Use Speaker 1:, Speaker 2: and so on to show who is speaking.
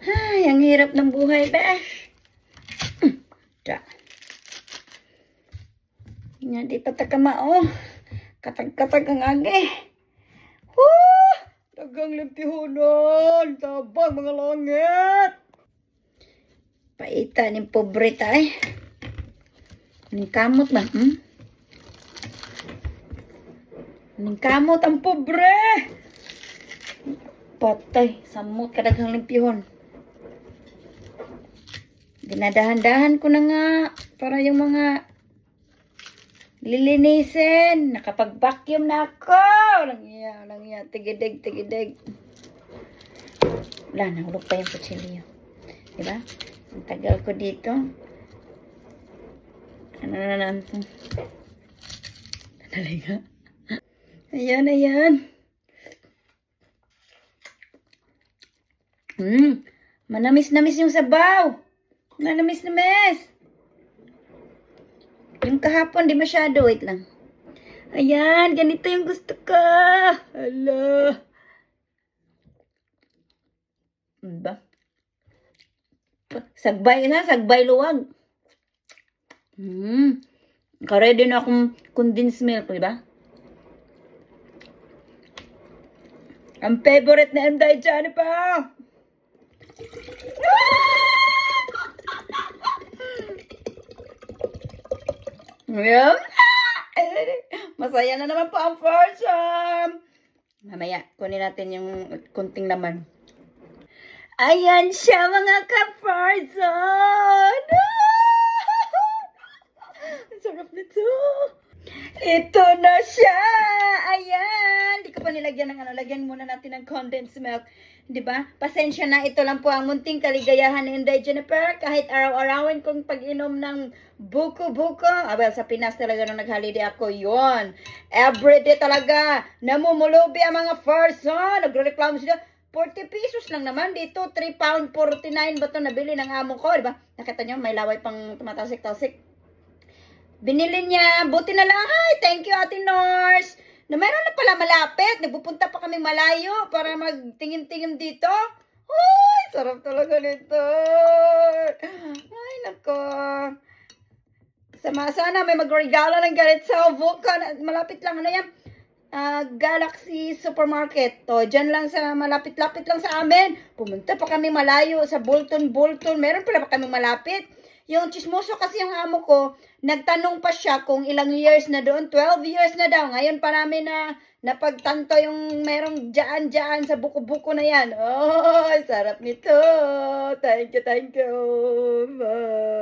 Speaker 1: Ay, ang hirap ng buhay, besh. Hmm, Da. Nga, di pa takamao. Katag-katag ang agi. Woo! Tagang limpihunan. Tabang mga langit. Paita ni pobre tay. Ning kamot ba? Hmm? Ning kamot ang pobre. Patay, samot kadaghang limpihon. Dinadahan-dahan ko na nga para yung mga lilinisin. Nakapag-vacuum na ako. Lang iya, lang iya. Tigidig, tigidig. Wala, nahulog pa yung kutsilyo. Diba? Ang tagal ko dito. Ano na naman ito? Talaga? Ayan, ayan. Hmm. Manamis-namis yung sabaw. Manamis-namis. Yung kahapon, di masyado. Wait lang. Ayan, ganito yung gusto ko. Hala. Ano ba? Sagbay na, sagbay luwag. Hmm. Karedy na akong condensed milk, di ba? Ang favorite na Enday Jennifer. Ayan. Masaya na naman po ang um. Mamaya, kunin natin yung kunting laman. Ayan siya mga ka-person! Ang sarap nito! Ito na siya! Ayan! Di ko pa nilagyan ng ano. Lagyan muna natin ng condensed milk. Di ba? Pasensya na. Ito lang po ang munting kaligayahan ni Inday Jennifer. Kahit araw-arawin kong pag-inom ng buko-buko. Ah, well, sa Pinas talaga nung nag-holiday ako, yon Everyday talaga. Namumulubi ang mga person. Nagre-reklamo sila. 40 pesos lang naman dito. 3 pound 49 ba ito nabili ng amo ko? Di ba? Nakita nyo, may laway pang tumatasik-tasik. Binili niya. Buti na lang. Hi, thank you, Ate Nors. Na meron na pala malapit. Nagpupunta pa kami malayo para magtingin-tingin dito. Uy, sarap talaga nito. Ay, nako. Sama, sana may magregalo ng ganito sa Vulcan. Malapit lang. Ano yan? Ah, Galaxy Supermarket. To, dyan lang sa malapit-lapit lang sa amin. Pumunta pa kami malayo sa Bolton, Bolton. Meron pala pa kami malapit. Yung chismoso kasi yung amo ko, nagtanong pa siya kung ilang years na doon. 12 years na daw. Ngayon pa namin na napagtanto yung merong dyan-dyan sa buko-buko na yan. Oh, sarap nito. Thank you, thank you. Bye.